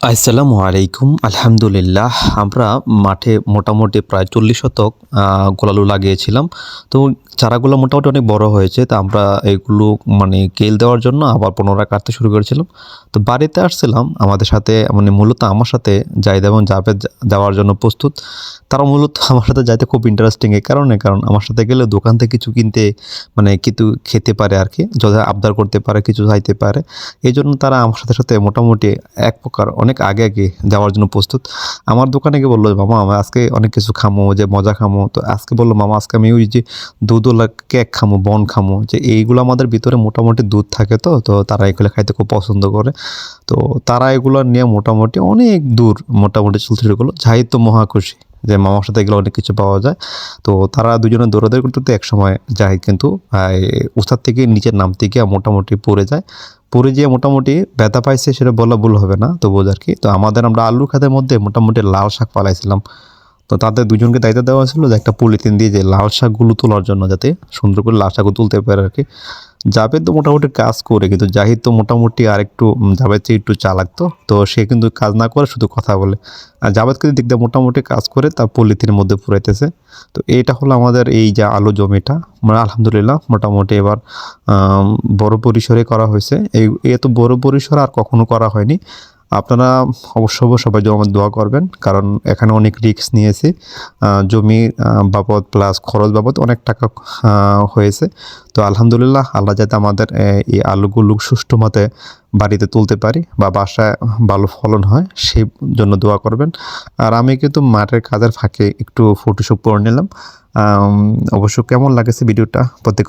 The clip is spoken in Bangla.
আসসালামু আলাইকুম। আলহামদুলিল্লাহ, আমরা মাঠে মোটামুটি প্রায় চল্লিশ শতক গোলালু লাগিয়েছিলাম। তো চারাগুলো মোটামুটি অনেক বড় হয়েছে, তা আমরা এগুলো মানে কেল দেওয়ার জন্য আবার পুনরায় কাটতে শুরু করেছিলাম। তো বাড়িতে আসছিলাম, আমাদের সাথে মানে মূলত আমার সাথে জাহিদ এবং জাভেদ যাওয়ার জন্য প্রস্তুত। তারা মূলত আমার সাথে যাইতে খুব ইন্টারেস্টিং এই কারণে, কারণ আমার সাথে গেলে দোকান থেকে কিছু কিনতে মানে কিছু খেতে পারে আর কি, যথা আবদার করতে পারে, কিছু চাইতে পারে। এই জন্য তারা আমার সাথে সাথে মোটামুটি এক প্রকার অনেক আগে আগে যাওয়ার জন্য প্রস্তুত। আমার দোকানে গিয়ে বলল মামা, আমি আজকে অনেক কিছু খামো, যে মজা খামো। তো আজকে বলল, মামা, আজকে আমি ওই যে দুধওয়ালা কেক খামো, বন খামো। যে এইগুলো আমাদের ভিতরে মোটামুটি দুধ থাকে তো তো তারা এগুলো খাইতে খুব পছন্দ করে। তো তারা এগুলো নিয়ে মোটামুটি অনেক দূর মোটামুটি চলতে শুরু করল। যাই তো মহা খুশি যে মামার সাথে এগুলো অনেক কিছু পাওয়া যায়। তো তারা দুজনে দৌড়াদৌড়ি করতে এক সময় যায় কিন্তু উস্তাদ থেকে নিচের নামতে গিয়ে মোটামুটি পড়ে যায়। পরে যে মোটামুটি ব্যথা পাইছে সেটা বলা ভুল হবে না তো আর কি। তো আমাদের আমরা আলুর খাতের মধ্যে মোটামুটি লাল শাক পালাইছিলাম। তো তাদের দুজনকে দায়িত্ব দেওয়া ছিল যে একটা পলিথিন দিয়ে যে লাল শাকগুলো তোলার জন্য যাতে সুন্দর করে লাল শাকও তুলতে পারে আর কি। জাভেদ তো মোটামুটি কাজ করে, কিন্তু জাহিদ তো মোটামুটি আর একটু জাভেদ চেয়ে একটু চালাক তো। তো সে কিন্তু কাজ না করে, শুধু কথা বলে। আর জাভেদ কিন্তু দেখতে মোটামুটি কাজ করে, তার পলিথিনের মধ্যে পুরাইতেছে। তো এটা হলো আমাদের এই যে আলু জমিটা। মানে আলহামদুলিল্লাহ, মোটামুটি এবার বড় পরিসরে করা হয়েছে। এই এত বড় পরিসরে আর কখনো করা হয়নি। আপনারা অবশ্য সবাই জমা দোয়া করবেন, কারণ এখানে অনেক রিস্ক নিয়েছি। জমি বাবদ প্লাস খরচ বাবদ অনেক টাকা হয়েছে। তো আলহামদুলিল্লাহ, আল্লাহ যাতে আমাদের এই আলুগুলো সুষ্ঠু মতে বাড়িতে তুলতে পারি বা বাসায় ভালো ফলন হয়, সেই জন্য দোয়া করবেন। আর আমি কিন্তু মাঠের কাজের ফাঁকে একটু ফটোশ্যুট করে নিলাম। অবশ্য কেমন লাগেছে ভিডিওটা, প্রত্যেক